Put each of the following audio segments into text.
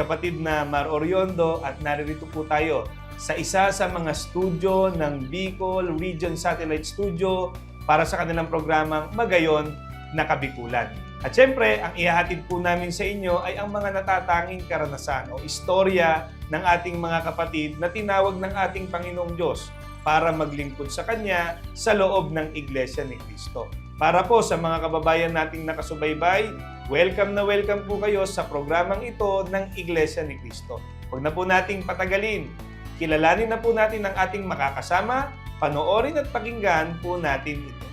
kapatid na Mar Oriondo at naririto po tayo sa isa sa mga studio ng Bicol Region Satellite Studio para sa kanilang programang Magayon na Kabikulan. At syempre, ang ihahatid po namin sa inyo ay ang mga natatanging karanasan o istorya ng ating mga kapatid na tinawag ng ating Panginoong Diyos para maglingkod sa Kanya sa loob ng Iglesia ni Cristo. Para po sa mga kababayan nating nakasubaybay, welcome na welcome po kayo sa programang ito ng Iglesia ni Cristo. Huwag na po nating patagalin. Kilalanin na po natin ang ating makakasama, panoorin at pakinggan po natin ito.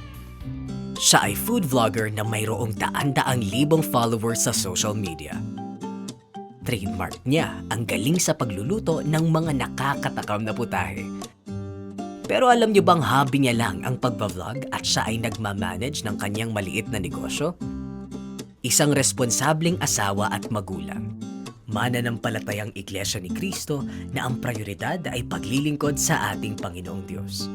Siya ay food vlogger na mayroong daan-daang libong followers sa social media. Trademark niya ang galing sa pagluluto ng mga nakakatakam na putahe. Pero alam niyo bang hobby niya lang ang pagbablog at siya ay nagmamanage ng kanyang maliit na negosyo? Isang responsableng asawa at magulang. Mananampalatayang Iglesia ni Cristo na ang prioridad ay paglilingkod sa ating Panginoong Diyos.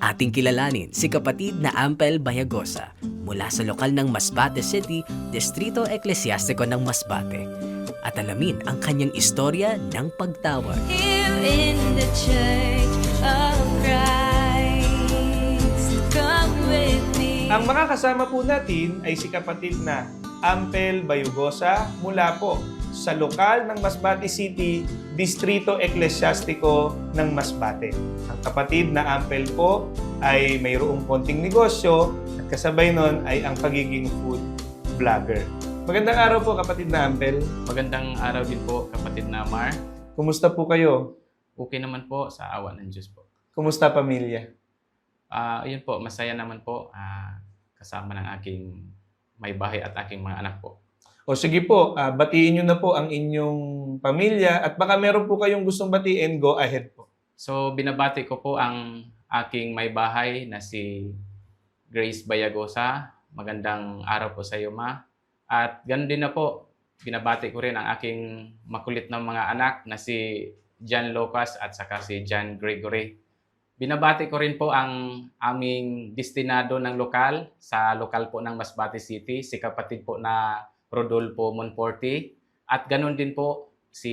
Ating kilalanin si kapatid na Ampel Bayagosa mula sa lokal ng Masbate City, Distrito Eklesiastiko ng Masbate at alamin ang kanyang istorya ng pagtawag. Here in the church of Christ, Ang makakasama po natin ay si kapatid na Ampel Bayugosa mula po sa lokal ng Masbate City, Distrito Eklesiastiko ng Masbate. Ang kapatid na Ampel po ay mayroong konting negosyo at kasabay nun ay ang pagiging food vlogger. Magandang araw po kapatid na Ampel. Magandang araw din po, kapatid na Mar. Kumusta po kayo? Okay naman po sa awa ng Diyos po. Kumusta pamilya? Ah, yun po, masaya naman po ah, kasama ng aking may bahay at aking mga anak po. O sige po, ah, batiin nyo na po ang inyong pamilya at baka meron po kayong gustong batiin, go ahead po. So, binabati ko po ang aking may bahay na si Grace Bayagosa. Magandang araw po sa iyo, Ma. At ganun din na po, binabati ko rin ang aking makulit na mga anak na si John Lucas at saka si John Gregory. Binabati ko rin po ang aming destinado ng lokal sa lokal po ng Masbate City, si kapatid po na Rodolfo Monforte. At ganun din po si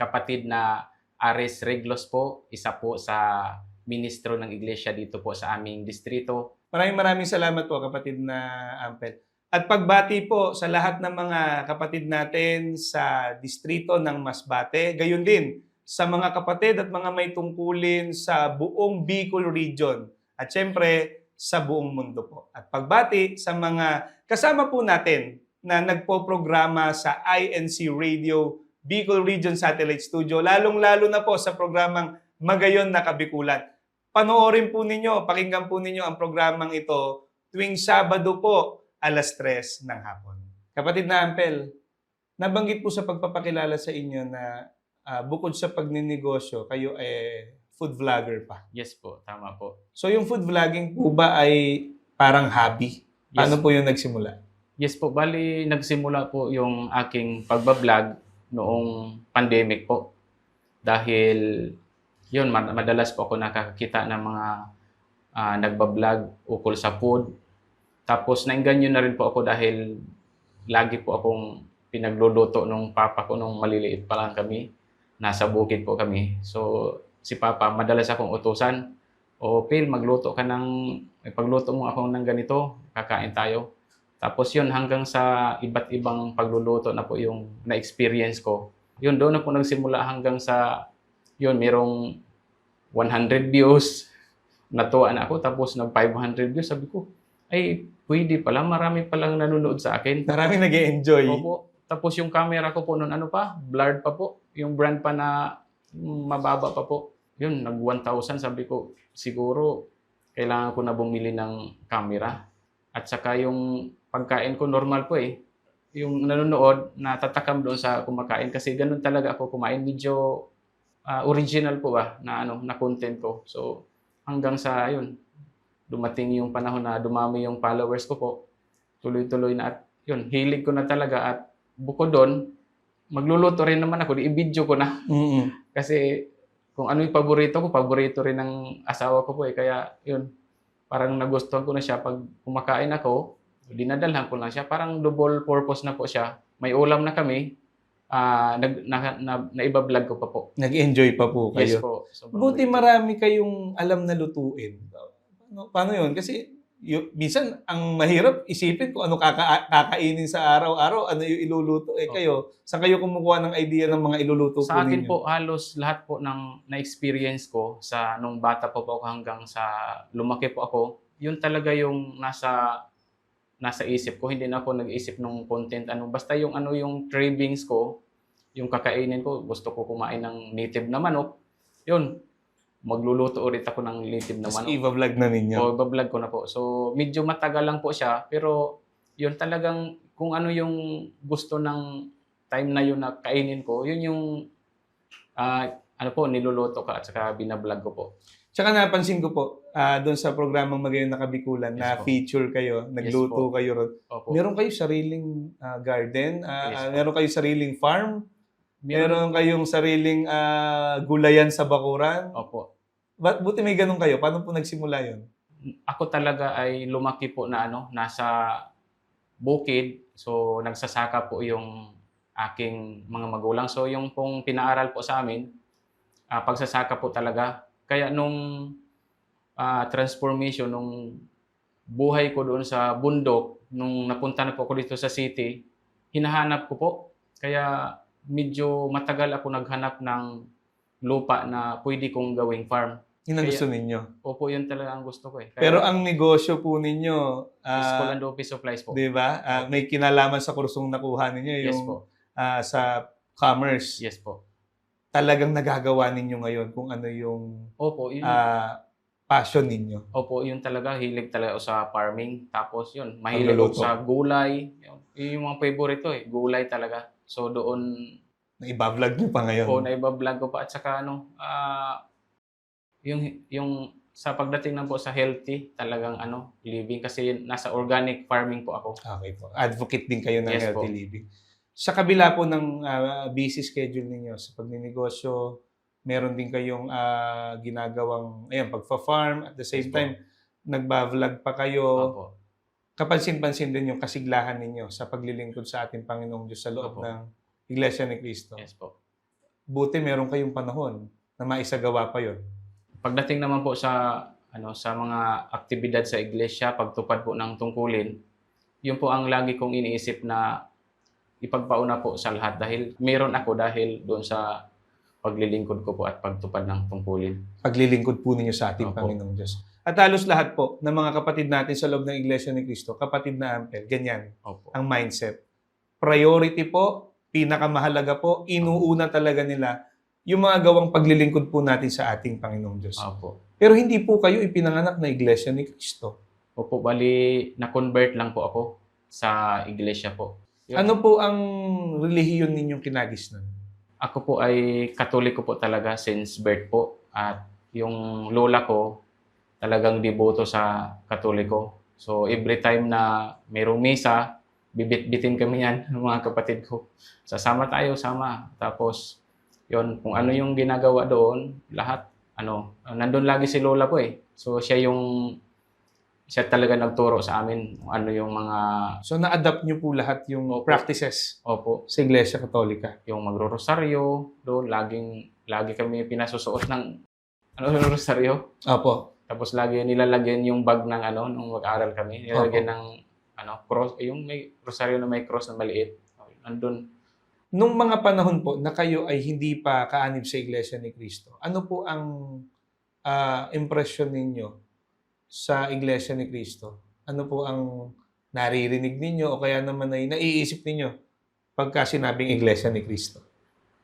kapatid na Ares Reglos po, isa po sa ministro ng iglesia dito po sa aming distrito. Maraming maraming salamat po kapatid na Ampel. At pagbati po sa lahat ng mga kapatid natin sa distrito ng Masbate, gayon din sa mga kapatid at mga may tungkulin sa buong Bicol region at syempre sa buong mundo po. At pagbati sa mga kasama po natin na nagpo-programa sa INC Radio Bicol Region Satellite Studio, lalong-lalo na po sa programang Magayon na Kabikulan. Panoorin po ninyo, pakinggan po ninyo ang programang ito tuwing Sabado po, alas 3 ng hapon. Kapatid na Ampel, nabanggit po sa pagpapakilala sa inyo na ah, bukod sa pagninegosyo, kayo ay food vlogger pa. Yes po, tama po. So yung food vlogging po ba ay parang hobby? Paano Yes. po yung nagsimula? Yes po, bali nagsimula po yung aking pagbablog noong pandemic po. Dahil yun, mad- madalas po ako nakakita ng mga ah, nagbablog ukol sa food. Tapos nainganyo na rin po ako dahil lagi po akong pinagluluto nung papa ko nung maliliit pa lang kami. Nasa bukid po kami. So si papa, madalas akong utusan. O Phil, magluto ka ng, pagluto mo ako ng ganito, kakain tayo. Tapos yun, hanggang sa iba't ibang pagluluto na po yung na-experience ko. Yun, doon na po nagsimula hanggang sa, yun, merong 100 views. Natuwa na ako, tapos nag 500 views. Sabi ko, ay, pwede pala, marami palang nanonood sa akin. Maraming nag enjoy Opo. Tapos yung camera ko po noon, ano pa, blurred pa po. Yung brand pa na mababa pa po. Yun, nag 1,000. Sabi ko, siguro, kailangan ko na bumili ng camera. At saka yung pagkain ko normal po eh. Yung nanonood, natatakam doon sa kumakain kasi ganun talaga ako kumain. Medyo ah, original po ba na ano na content ko. So hanggang sa yun dumating yung panahon na dumami yung followers ko po. Tuloy-tuloy na at yun, hilig ko na talaga at bukod doon, magluluto rin naman ako, i-video ko na. Kasi kung ano yung paborito ko, paborito rin ng asawa ko po eh. Kaya yun, parang nagustuhan ko na siya. Pag kumakain ako, dinadalhan ko lang siya. Parang double purpose na po siya. May ulam na kami, ah nag, na, na, naibablog ko pa po. Nag-enjoy pa po Yes kayo. po. Sobrang Buti marami kayong alam na lutuin. Paano, paano yun? Kasi y- minsan ang mahirap isipin kung ano kaka- kakainin sa araw-araw, ano yung iluluto. Eh Opo. kayo, saan kayo kumukuha ng idea ng mga iluluto Sa po akin ninyo? po, halos lahat po ng na-experience ko sa nung bata po po ako hanggang sa lumaki po ako, yun talaga yung nasa nasa isip ko. Hindi na ako nag-isip ng content. Ano, basta yung ano yung cravings ko, yung kakainin ko, gusto ko kumain ng native na manok, yun, magluluto ulit ako ng native na Tapos manok. i-vlog na ninyo. O, bablog ko na po. So, medyo matagal lang po siya, pero yun talagang kung ano yung gusto ng time na yun na kainin ko, yun yung ah, ano po, niluluto ka at saka binablog ko po. Tsaka napansin ko po, ah, doon sa programang Magayon na Kabikulan, Yes na po. feature kayo, nagluto po. kayo ron. Opo. Meron kayo sariling ah, garden, ah, Yes po. meron kayo sariling farm, Meron- meron kayong sariling ah, gulayan sa bakuran. Opo. Ba't buti may ganun kayo? Paano po nagsimula yun? Ako talaga ay lumaki po na ano, nasa bukid. So, nagsasaka po yung aking mga magulang. So, yung pong pinaaral po sa amin, ah, pagsasaka po talaga. Kaya nung ah, transformation, nung buhay ko doon sa bundok, nung napunta na po ako dito sa city, hinahanap ko po. Kaya medyo matagal ako naghanap ng lupa na pwede kong gawing farm. Yun ang Kaya- gusto ninyo. Opo, yun talaga ang gusto ko eh. Kaya, Pero ang negosyo po ninyo, ah, School and office supplies po. di ba? Ah, may kinalaman sa kursong nakuha ninyo Yes yung po. ah, sa commerce. Yes po. Talagang nagagawa ninyo ngayon kung ano yung Opo, yun, ah, passion ninyo. opo, yun talaga. Hilig talaga ako sa farming. Tapos yun, mahilig ako Pagluluto. sa gulay. Yun, yun yung mga favorite ko eh. Gulay talaga. So doon, Na iba-vlog nyo pa ngayon. po, naibablog ko pa. At saka ano, ah, yung, yung sa pagdating na po sa healthy, talagang ano, living. Kasi nasa organic farming po ako. Okay po. Advocate din kayo ng Yes healthy po. living. Sa kabila po ng ah, busy schedule ninyo sa pagninegosyo, meron din kayong ah, ginagawang, ayan, pagfa-farm. At the same Yes po. time, nagba-vlog pa kayo. Opo. Kapansin-pansin din yung kasiglahan ninyo sa paglilingkod sa ating Panginoong Diyos sa loob Opo. ng Iglesia ni Cristo. Yes po. Buti meron kayong panahon na maisagawa pa yon. Pagdating naman po sa ano sa mga aktibidad sa iglesia, pagtupad po ng tungkulin, yun po ang lagi kong iniisip na ipagpauna po sa lahat dahil meron ako dahil doon sa paglilingkod ko po at pagtupad ng tungkulin. Paglilingkod po ninyo sa ating Opo. Panginoong Diyos. At halos lahat po ng mga kapatid natin sa loob ng Iglesia ni Cristo, kapatid na ampel, ganyan Opo. ang mindset. Priority po, pinakamahalaga po, inuuna talaga nila yung mga gawang paglilingkod po natin sa ating Panginoong Diyos. Opo. Pero hindi po kayo ipinanganak na Iglesia ni Cristo. Opo, bali na-convert lang po ako sa iglesia po. Yun. Ano po ang relihiyon ninyong kinagisnan? Ako po ay katoliko po talaga since birth po. At yung lola ko talagang deboto sa katoliko. So every time na mayroong misa, bibit-bitin kami yan ng mga kapatid ko. Sasama tayo, sama. Tapos yon kung ano yung ginagawa doon, lahat, ano, nandun lagi si lola ko eh. So siya yung, siya talaga nagturo sa amin kung ano yung mga, So na-adapt nyo po lahat yung Opo. practices opo, sa Iglesia Katolika. yung magro-rosaryo doon, laging, lagi kami pinasusuot ng, ano yung rosaryo? Opo. Tapos lagi nilalagyan yung bag ng ano, nung mag-aral kami, nilalagyan ng, ano, cross, yung may rosaryo na may cross na maliit. Nandun, Nung mga panahon po na kayo ay hindi pa kaanib sa Iglesia ni Cristo, ano po ang ah, impression ninyo sa Iglesia ni Cristo? Ano po ang naririnig ninyo o kaya naman ay naiisip ninyo pagka sinabing Iglesia ni Cristo?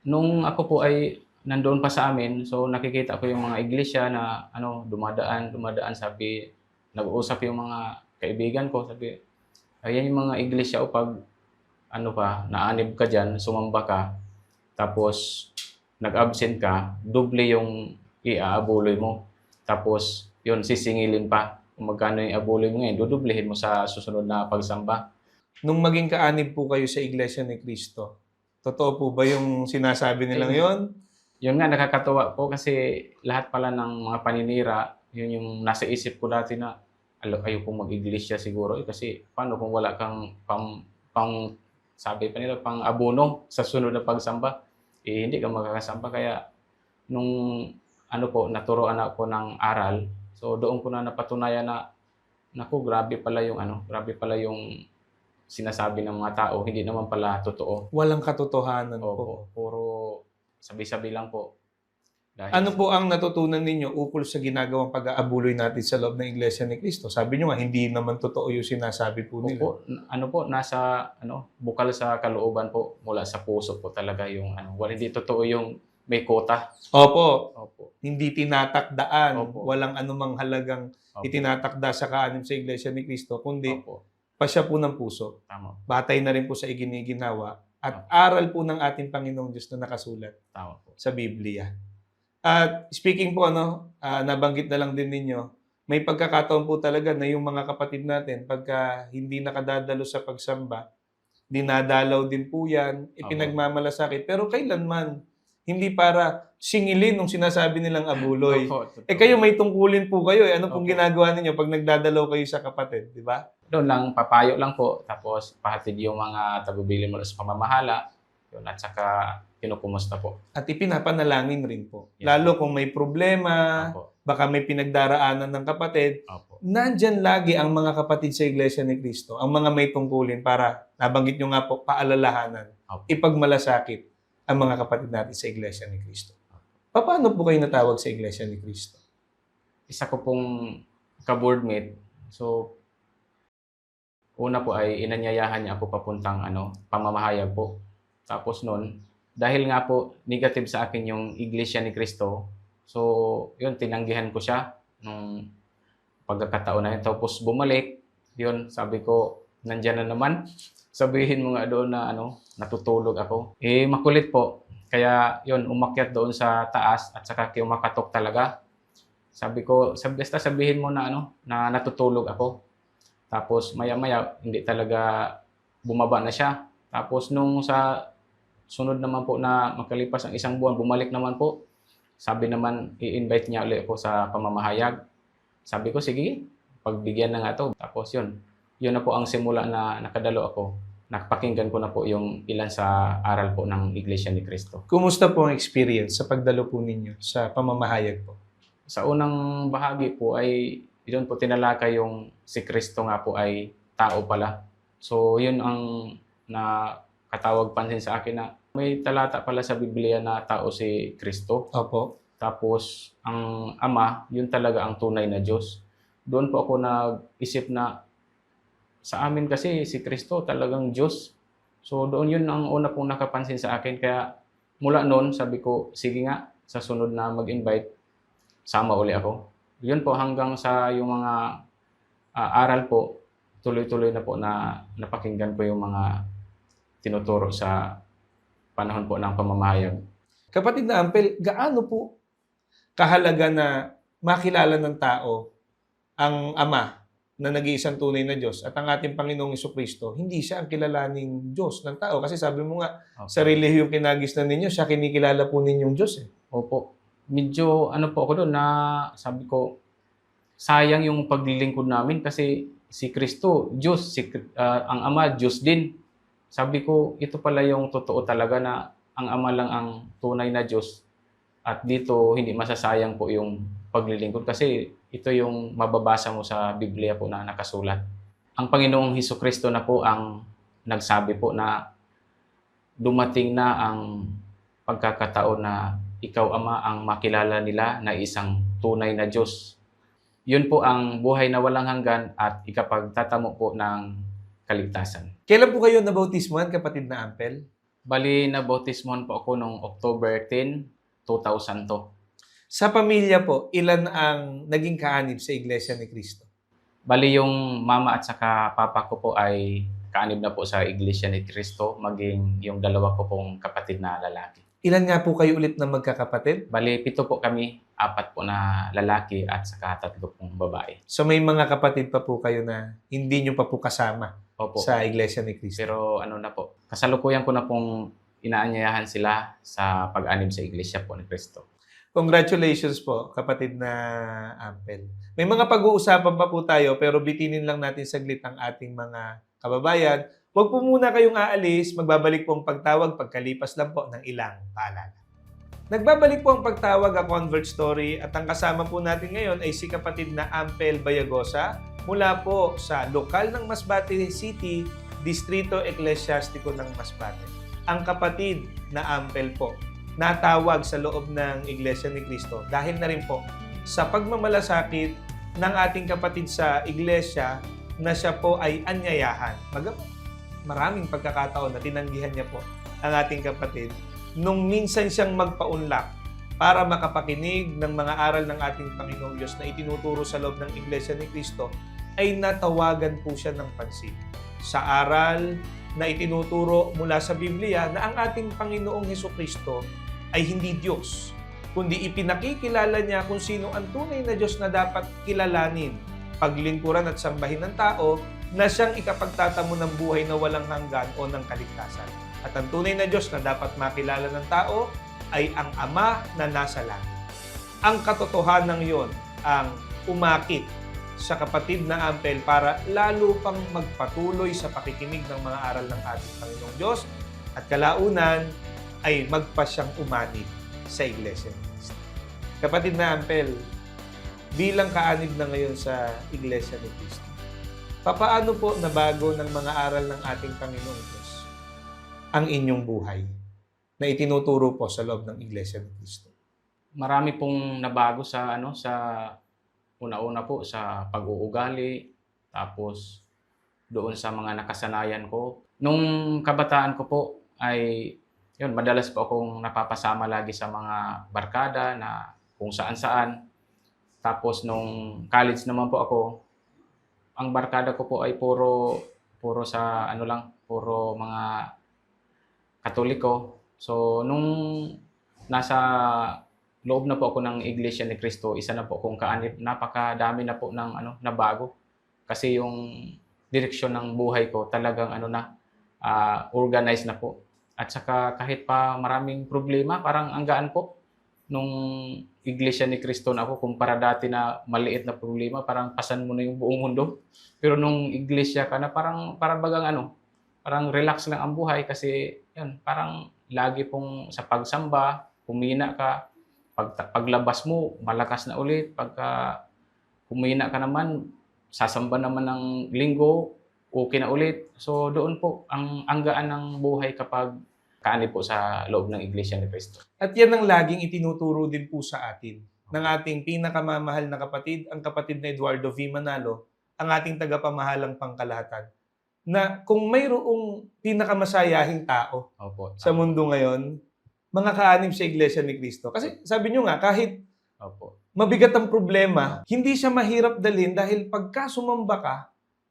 nung ako po ay nandoon pa sa amin, so nakikita ko yung mga iglesia na ano, dumadaan, dumadaan, sabi, nag-uusap yung mga kaibigan ko, sabi, ayan yung mga iglesia o pag ano pa, naanib ka dyan, sumamba ka, tapos nag-absent ka, doble yung iaabuloy mo. Tapos, yun, sisingilin pa. Kung magkano yung abuloy mo ngayon, dudublehin mo sa susunod na pagsamba. Nung maging kaanib po kayo sa Iglesia ni Cristo, totoo po ba yung sinasabi nilang Ay, yon? Yun nga, nakakatuwa po kasi lahat pala ng mga paninira, yun yung nasa isip ko dati na ayokong mag-iglesia siguro. Eh, kasi paano kung wala kang pang, pang sabi pa nila, pang abono sa sunod na pagsamba, eh, hindi ka makakasamba. Kaya nung ano po, naturoan ako ng aral, so doon ko na napatunayan na naku, grabe pala yung ano, grabe pala yung sinasabi ng mga tao, hindi naman pala totoo. Walang katotohanan po. Opo, puro sabi-sabi lang po. Dahil Ano po ang natutunan ninyo ukol sa ginagawang pag-aabuloy natin sa loob ng Iglesia ni Cristo? Sabi nyo nga, hindi naman totoo yung sinasabi po nila. Opo, ano po, nasa, ano, bukal sa kalooban po, mula sa puso po talaga yung, ano, wala hindi totoo yung may kota. Opo, Opo, hindi tinatakdaan, Opo. walang anumang halagang opo, itinatakda sa kaanib sa Iglesia ni Cristo, kundi opo, pasya po ng puso. tama, Batay na rin po sa iginiginawa at Opo. aral po ng ating Panginoong Diyos na nakasulat tama po. sa Biblia. At speaking po, ano, ah, nabanggit na lang din ninyo, may pagkakataon po talaga na yung mga kapatid natin, pagka hindi nakadadalo sa pagsamba, dinadalaw din po yan, ipinagmamalasakit. Pero kailanman, hindi para singilin nung sinasabi nilang abuloy. Opo, totoo. Eh kayo may tungkulin po kayo. Eh. Ano pong Opo. ginagawa ninyo pag nagdadalaw kayo sa kapatid, di ba? Doon lang, papayo lang po, tapos pahatid yung mga tagbibili mo sa pamamahala, yun, at saka kinukumusta po. At ipinapanalangin rin po. Yes. Lalo kung may problema, Opo, baka may pinagdaraanan ng kapatid, opo, nandyan lagi ang mga kapatid sa Iglesia ni Cristo, ang mga may tungkulin para, nabanggit nyo nga po, paalalahanan, Opo. ipagmalasakit ang mga kapatid natin sa Iglesia ni Cristo. Paano po kayo natawag sa Iglesia ni Cristo? isa ko pong ka-boardmate. So, una po ay inanyayahan niya ako papuntang ano, pamamahayag po. Tapos noon, dahil nga po negative sa akin yung Iglesia ni Cristo, so yun, tinanggihan ko siya nung pagkakataon na yun. Tapos bumalik, yun, sabi ko, nandyan na naman. Sabihin mo nga doon na ano, natutulog ako. Eh, makulit po. Kaya yun, umakyat doon sa taas at saka kumakatok talaga. Sabi ko, sabi, basta sabihin mo na ano, na natutulog ako. Tapos maya-maya hindi talaga bumaba na siya. Tapos nung sa sunod naman po na makalipas ang isang buwan, bumalik naman po. Sabi naman, i-invite niya ulit ako sa pamamahayag. Sabi ko, sige, pagbigyan na nga to. Tapos yun, yun na po ang simula na nakadalo ako. Nakapakinggan ko na po yung ilan sa aral po ng Iglesia ni Cristo. Kumusta po ang experience sa pagdalo po ninyo sa pamamahayag po? Sa unang bahagi po ay yun po tinalakay yung si Kristo nga po ay tao pala. So yun ang na katawag pansin sa akin na may talata pala sa Biblia na tao si Kristo. Opo. Tapos ang Ama, yun talaga ang tunay na Diyos. Doon po ako nag-isip na sa amin kasi si Kristo talagang Diyos. So doon yun ang una pong nakapansin sa akin. Kaya mula noon sabi ko, sige nga, sa sunod na mag-invite, sama uli ako. Yun po hanggang sa yung mga ah, aral po, tuloy-tuloy na po na napakinggan ko yung mga tinuturo sa panahon po ng pamamahayag. Kapatid na Ampel, gaano po kahalaga na makilala ng tao ang Ama na nag-iisang tunay na Diyos at ang ating Panginoong Kristo, hindi siya ang kilalaning Diyos ng tao. Kasi sabi mo nga, Okay. sa relihiyong kinagisnan ninyo, siya kinikilala po ninyong Diyos eh. Opo. Medyo ano po ako doon na sabi ko sayang yung paglilingkod namin kasi si Kristo, Diyos, si, ah, ang Ama, Diyos din. Sabi ko, ito pala yung totoo talaga na ang Ama lang ang tunay na Diyos at dito hindi masasayang po yung paglilingkod kasi ito yung mababasa mo sa Biblia po na nakasulat. Ang Panginoong Heso Kristo na po ang nagsabi po na dumating na ang pagkakataon na ikaw ama ang makilala nila na isang tunay na Diyos. Yun po ang buhay na walang hanggan at ikapagtatamo po ng kaligtasan. Kailan po kayo nabautismuhan, kapatid na Ampel? Bali na bautismon po ako noong October 10, 2002. Sa pamilya po, ilan ang naging kaanib sa Iglesia ni Cristo? Bali yung mama at saka papa ko po ay kaanib na po sa Iglesia ni Cristo, maging yung dalawa ko pong kapatid na lalaki. Ilan nga po kayo ulit na magkakapatid? Bali, pito po kami, apat po na lalaki at saka tatlo pong babae. So may mga kapatid pa po kayo na hindi nyo pa po kasama Opo. sa Iglesia ni Cristo. Pero ano na po, kasalukuyan ko na pong inaanyayahan sila sa pag-anib sa Iglesia po ni Cristo. Congratulations po, kapatid na Ampel. May mga pag-uusapan pa po tayo pero bitinin lang natin saglit ang ating mga kababayan. Huwag po muna kayong aalis, magbabalik po ang pagtawag pagkalipas lang po ng ilang paalala. Nagbabalik po ang pagtawag a Convert Story at ang kasama po natin ngayon ay si kapatid na Ampel Bayagosa mula po sa lokal ng Masbate City, Distrito Eklesiastiko ng Masbate. Ang kapatid na Ampel po natawag sa loob ng Iglesia ni Cristo dahil na rin po sa pagmamalasakit ng ating kapatid sa Iglesia na siya po ay anyayahan. Bagamat maraming pagkakataon na tinanggihan niya po ang ating kapatid nung minsan siyang magpaunlak para makapakinig ng mga aral ng ating Panginoong Diyos na itinuturo sa loob ng Iglesia ni Cristo ay natawagan po siya ng pansin sa aral na itinuturo mula sa Biblia na ang ating Panginoong Heso Kristo ay hindi Diyos, kundi ipinakikilala niya kung sino ang tunay na Diyos na dapat kilalanin, paglingkuran at sambahin ng tao na siyang ikapagtatamo ng buhay na walang hanggan o ng kaligtasan. At ang tunay na Diyos na dapat makilala ng tao ay ang Ama na nasa langit. Ang katotohanan yon ang umakit sa kapatid na Ampel para lalo pang magpatuloy sa pakikinig ng mga aral ng ating Panginoong Diyos at kalaunan ay magpasyang umanib sa Iglesia ni Cristo. Kapatid na Ampel, bilang kaanib na ngayon sa Iglesia ni Cristo, papaano po nabago ng mga aral ng ating Panginoong Diyos ang inyong buhay na itinuturo po sa loob ng Iglesia ni Cristo? Marami pong nabago sa ano sa una-una po sa pag-uugali tapos doon sa mga nakasanayan ko. Nung kabataan ko po ay yun, madalas po akong napapasama lagi sa mga barkada na kung saan-saan. Tapos nung college naman po ako, ang barkada ko po ay puro puro sa ano lang, puro mga Katoliko. So nung nasa loob na po ako ng Iglesia ni Cristo, isa na po akong kaanib, napakadami na po ng ano, nabago. Kasi yung direksyon ng buhay ko talagang ano na, ah, organized na po. At saka kahit pa maraming problema, parang ang gaan po nung Iglesia ni Cristo na ako kumpara dati na maliit na problema, parang pasan mo na yung buong mundo. Pero nung Iglesia ka na parang parang bagang ano, parang relax lang ang buhay kasi yun, parang lagi pong sa pagsamba, kumina ka, pag, paglabas mo, malakas na ulit. Pagka kumina ka naman, sasamba naman ng linggo, okay na ulit. So doon po, ang, ang gaan ng buhay kapag kaanib po sa loob ng Iglesia ni Cristo. At yan ang laging itinuturo din po sa atin ng ating pinakamamahal na kapatid, ang kapatid na Eduardo V. Manalo, ang ating tagapamahalang pangkalahatan, na kung mayroong pinakamasayahing tao Opo. sa mundo ngayon, mga kaanib sa Iglesia ni Cristo. Kasi sabi nyo nga, kahit Opo. mabigat ang problema, hindi siya mahirap dalhin dahil pagka sumamba ka,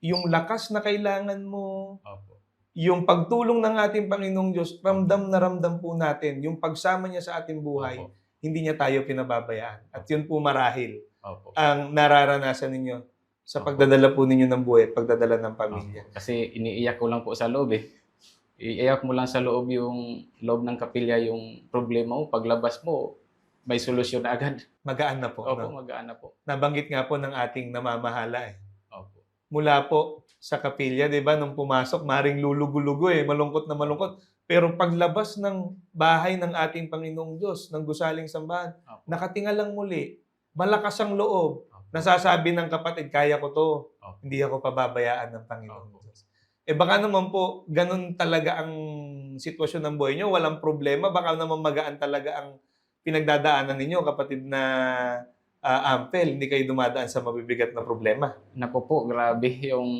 yung lakas na kailangan mo, Opo. Yung pagtulong ng ating Panginoong Diyos, ramdam na ramdam po natin, yung pagsama niya sa ating buhay, Opo. hindi niya tayo pinababayaan. At yun po marahil Opo. ang nararanasan ninyo sa pagdadala po ninyo ng buhay at pagdadala ng pamilya. Opo. Kasi iniiyak ko lang po sa loob eh. Iiyak mo lang sa loob yung loob ng kapilya yung problema mo. Paglabas mo, may solusyon na agad. Magaan na po. Opo, no? magaan na po. Nabanggit nga po ng ating namamahala eh. Opo. Mula po sa kapilya, di ba, nung pumasok, maring lulugo-lugo eh, malungkot na malungkot. Pero paglabas ng bahay ng ating Panginoong Diyos, ng gusaling sambahan, Opo. nakatinga lang muli, malakas ang loob. Opo. Nasasabi ng kapatid, kaya ko to. Opo. Hindi ako pababayaan ng Panginoong Opo. Diyos. Eh baka naman po, ganun talaga ang sitwasyon ng buhay nyo. Walang problema. Baka naman magaan talaga ang pinagdadaanan ninyo, kapatid na ah, Ampel. Hindi kayo dumadaan sa mabibigat na problema. Naku po, grabe yung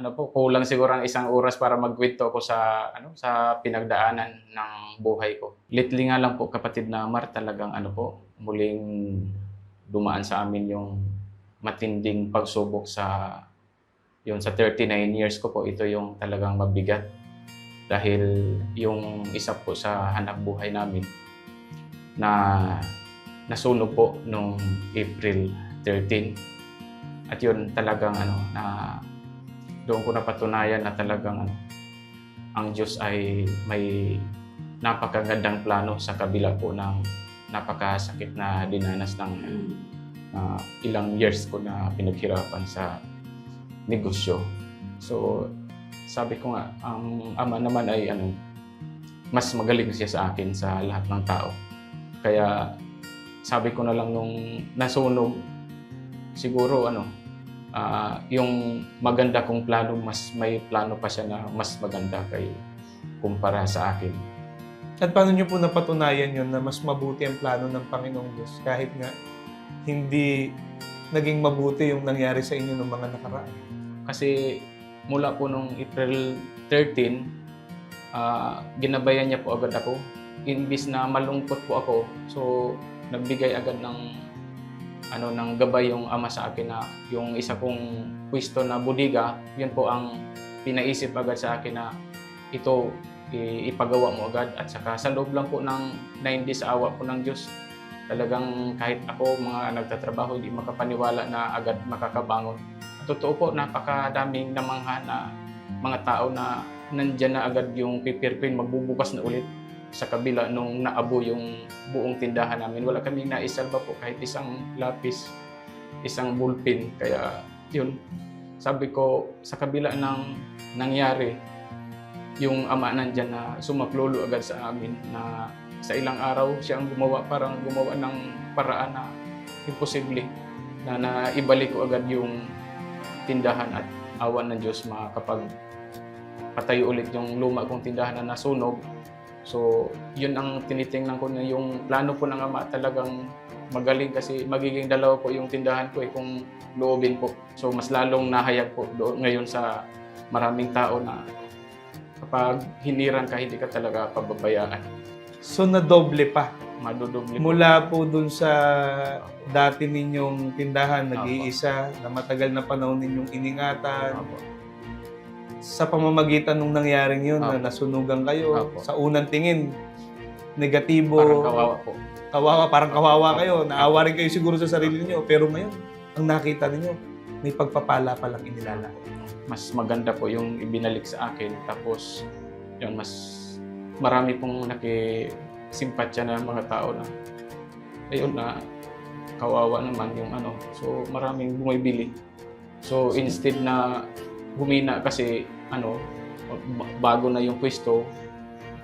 ano po, kulang siguro ang isang oras para magkwento ako sa ano sa pinagdaanan ng buhay ko. Lately nga lang po kapatid na Mar talagang ano po, muling dumaan sa amin yung matinding pagsubok sa yun sa 39 years ko po ito yung talagang mabigat dahil yung isa po sa hanap buhay namin na nasunog po nung April 13. At yun talagang ano na doon ko napatunayan na talagang ano, ang Diyos ay may napakagandang plano sa kabila po ng napakasakit na dinanas ng ah, ilang years ko na pinaghirapan sa negosyo. So, sabi ko nga, ang ama naman ay ano, mas magaling siya sa akin sa lahat ng tao. Kaya sabi ko na lang nung nasunog, siguro ano, ah, yung maganda kong plano, mas may plano pa siya na mas maganda kay kumpara sa akin. At paano nyo po napatunayan yun na mas mabuti ang plano ng Panginoong Diyos kahit nga hindi naging mabuti yung nangyari sa inyo ng mga nakaraan? Kasi mula po nung April 13, ah, ginabayan niya po agad ako. Imbis na malungkot po ako, so nagbigay agad ng ano ng gabay yung ama sa akin na yung isa kong pwesto na budiga, yun po ang pinaisip agad sa akin na ito ipagawa mo agad. At saka sa loob lang po ng 9 days awa po ng Diyos talagang kahit ako mga nagtatrabaho hindi makapaniwala na agad makakabangon. Totoo po, napakadaming namangha na mga tao na nandyan na agad yung paper magbubukas na ulit sa kabila nung naabo yung buong tindahan namin. Wala kaming naisalba po kahit isang lapis, isang bullpen. Kaya yun, sabi ko sa kabila ng nangyari, yung ama nandyan na sumaklolo agad sa amin na sa ilang araw siya ang gumawa, parang gumawa ng paraan na imposible na naibalik ko agad yung tindahan at awan ng Diyos makapag patayo ulit yung luma kong tindahan na nasunog. So, yun ang tinitingnan ko na yung plano po ng Ama talagang magaling kasi magiging dalawa po yung tindahan ko eh kung loobin po. So, mas lalong nahayag po doon ngayon sa maraming tao na kapag hiniran ka, hindi ka talaga pababayaan. So, nadoble pa. Madudoble po. Mula po dun sa dati ninyong tindahan, nag-iisa, na matagal na panahon ninyong iningatan, Apo. Sa pamamagitan nung nangyaring yun, na Apo. nasunugan kayo, Apo. sa unang tingin, negatibo, Parang kawawa po. kawawa, parang kawawa kayo, naawa rin kayo siguro sa sarili niyo, pero ngayon, ang nakita ninyo, may pagpapala palang inilala. mas maganda po yung ibinalik sa akin. Tapos, yun, mas marami pong nakisimpatya na mga tao na, ayun na, kawawa naman yung ano. So, maraming bumibili. So, instead na humina kasi, ano, ba- bago na yung pwesto,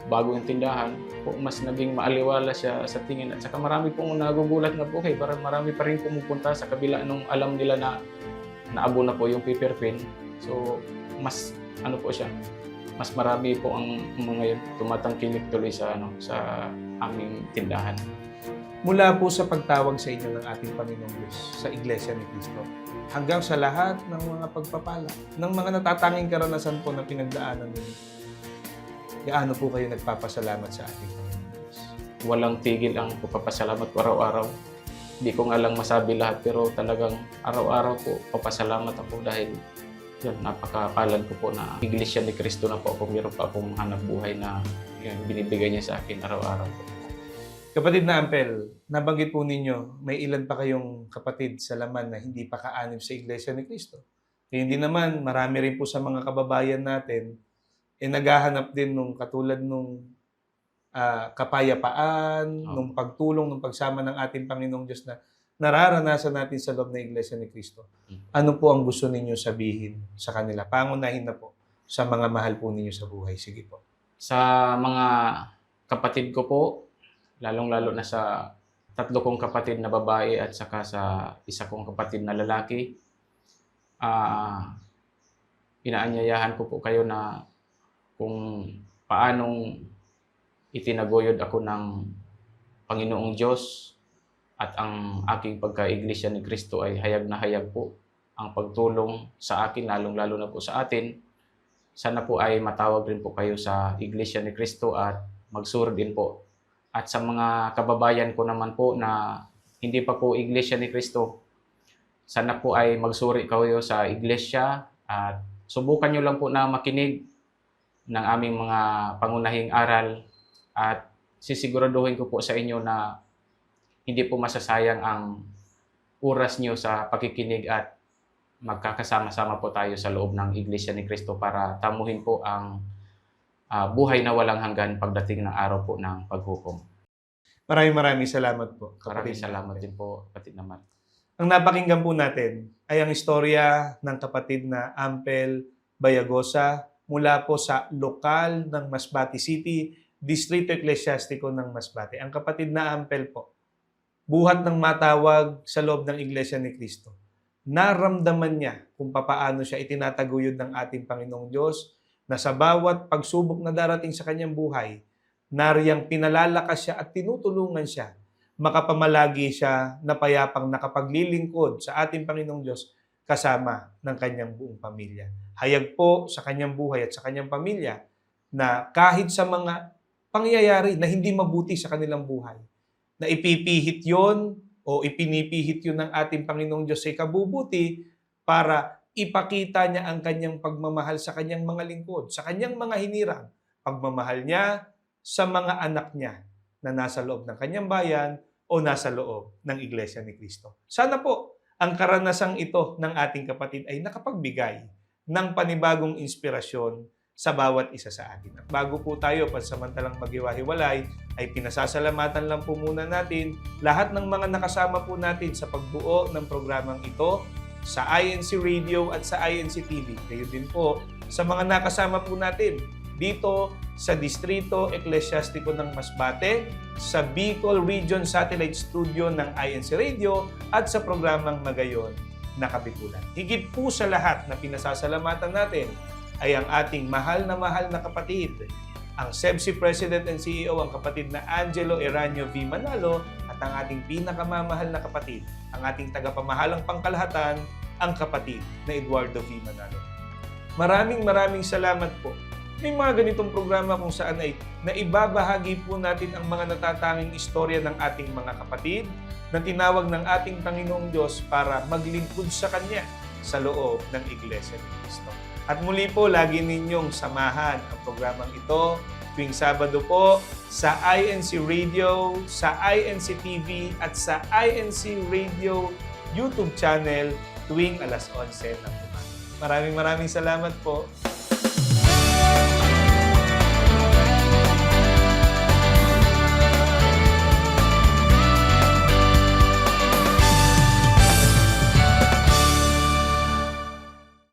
bago yung tindahan, po, mas naging maaliwala siya sa tingin. At saka marami pong nagugulat na po, okay, parang marami pa rin pumupunta sa kabila nung alam nila na naabo na po yung paper pin. So, mas ano po siya, mas marami po ang mga yun tumatangkilik tuloy sa ano sa aming tindahan. Mula po sa pagtawag sa inyo ng ating Panginoong Diyos sa Iglesia ni Cristo, hanggang sa lahat ng mga pagpapala, ng mga natatanging karanasan po na pinagdaanan ninyo, gaano po kayo nagpapasalamat sa ating Panginoong? Walang tigil ang pagpapasalamat ko araw-araw. Hindi ko nga lang masabi lahat pero talagang araw-araw po papasalamat ako dahil yun, napakapalad ko po na Iglesia ni Cristo na po ako. Meron pa akong hanap buhay na yun, binibigay niya sa akin araw-araw po. Kapatid na Ampel, nabanggit po ninyo, may ilan pa kayong kapatid sa laman na hindi pa kaanib sa Iglesia ni Cristo. Eh, hindi naman, marami rin po sa mga kababayan natin, eh naghahanap din nung katulad nung ah, kapayapaan, Opo. nung pagtulong, nung pagsama ng ating Panginoong Diyos na nararanasan natin sa loob ng Iglesia ni Cristo. Ano po ang gusto ninyo sabihin sa kanila? Pangunahin na po sa mga mahal po ninyo sa buhay. Sige po. Sa mga kapatid ko po, lalong-lalo na sa tatlo kong kapatid na babae at saka sa isa kong kapatid na lalaki, ah inaanyayahan ko po kayo na kung paanong itinaguyod ako ng Panginoong Diyos at ang aking pagka-iglesia ni Kristo ay hayag na hayag po ang pagtulong sa akin, lalong-lalo na po sa atin, sana po ay matawag rin po kayo sa Iglesia ni Cristo at magsuri din po. At sa mga kababayan ko naman po na hindi pa po Iglesia ni Cristo, sana po ay magsuri kayo sa Iglesia. At subukan nyo lang po na makinig ng aming mga pangunahing aral. At sisiguraduhin ko po sa inyo na hindi po masasayang ang oras nyo sa pakikinig at magkakasama-sama po tayo sa loob ng Iglesia ni Cristo para tamuhin po ang ah, buhay na walang hanggan pagdating ng araw po ng paghukom. Maraming maraming salamat po. Maraming salamat din po, kapatid naman. Ang napakinggan po natin ay ang istorya ng kapatid na Ampel Bayagosa mula po sa lokal ng Masbate City, Distrito Eklesiastiko ng Masbate. Ang kapatid na Ampel po, buhat ng matawag sa loob ng Iglesia ni Cristo. Naramdaman niya kung papaano siya itinataguyod ng ating Panginoong Diyos na sa bawat pagsubok na darating sa kanyang buhay, nariyang pinalalakas siya at tinutulungan siya makapamalagi siya na payapang nakapaglilingkod sa ating Panginoong Diyos kasama ng kanyang buong pamilya. Hayag po sa kanyang buhay at sa kanyang pamilya na kahit sa mga pangyayari na hindi mabuti sa kanilang buhay, na ipipihit yon o ipinipihit yun ng ating Panginoong Diyos sa ikabubuti para ipakita niya ang kanyang pagmamahal sa kanyang mga lingkod, sa kanyang mga hinirang, pagmamahal niya sa mga anak niya na nasa loob ng kanyang bayan o nasa loob ng Iglesia ni Cristo. Sana po ang karanasang ito ng ating kapatid ay nakapagbigay ng panibagong inspirasyon sa bawat isa sa atin. At bago po tayo pansamantalang maghiwa-hiwalay, ay pinasasalamatan lang po muna natin lahat ng mga nakasama po natin sa pagbuo ng programang ito sa INC Radio at sa INC TV. Kayo din po sa mga nakasama po natin dito sa Distrito Eklesiastiko ng Masbate, sa Bicol Region Satellite Studio ng INC Radio at sa programang Magayon na Kabikulan. Higit po sa lahat na pinasasalamatan natin ay ang ating mahal na mahal na kapatid, ang SEBSI President and CEO, ang kapatid na Angelo Eranio V. Manalo at ang ating pinakamamahal na kapatid, ang ating tagapamahalang pangkalahatan, ang kapatid na Eduardo V. Manalo. Maraming maraming salamat po may mga ganitong programa kung saan ay naibabahagi po natin ang mga natatanging istorya ng ating mga kapatid na tinawag ng ating Panginoong Diyos para maglingkod sa Kanya sa loob ng Iglesia ni Cristo. At muli po, lagi ninyong samahan ang programang ito tuwing Sabado po sa INC Radio, sa INC TV at sa INC Radio YouTube channel tuwing alas 11 ng umaga. Maraming maraming salamat po.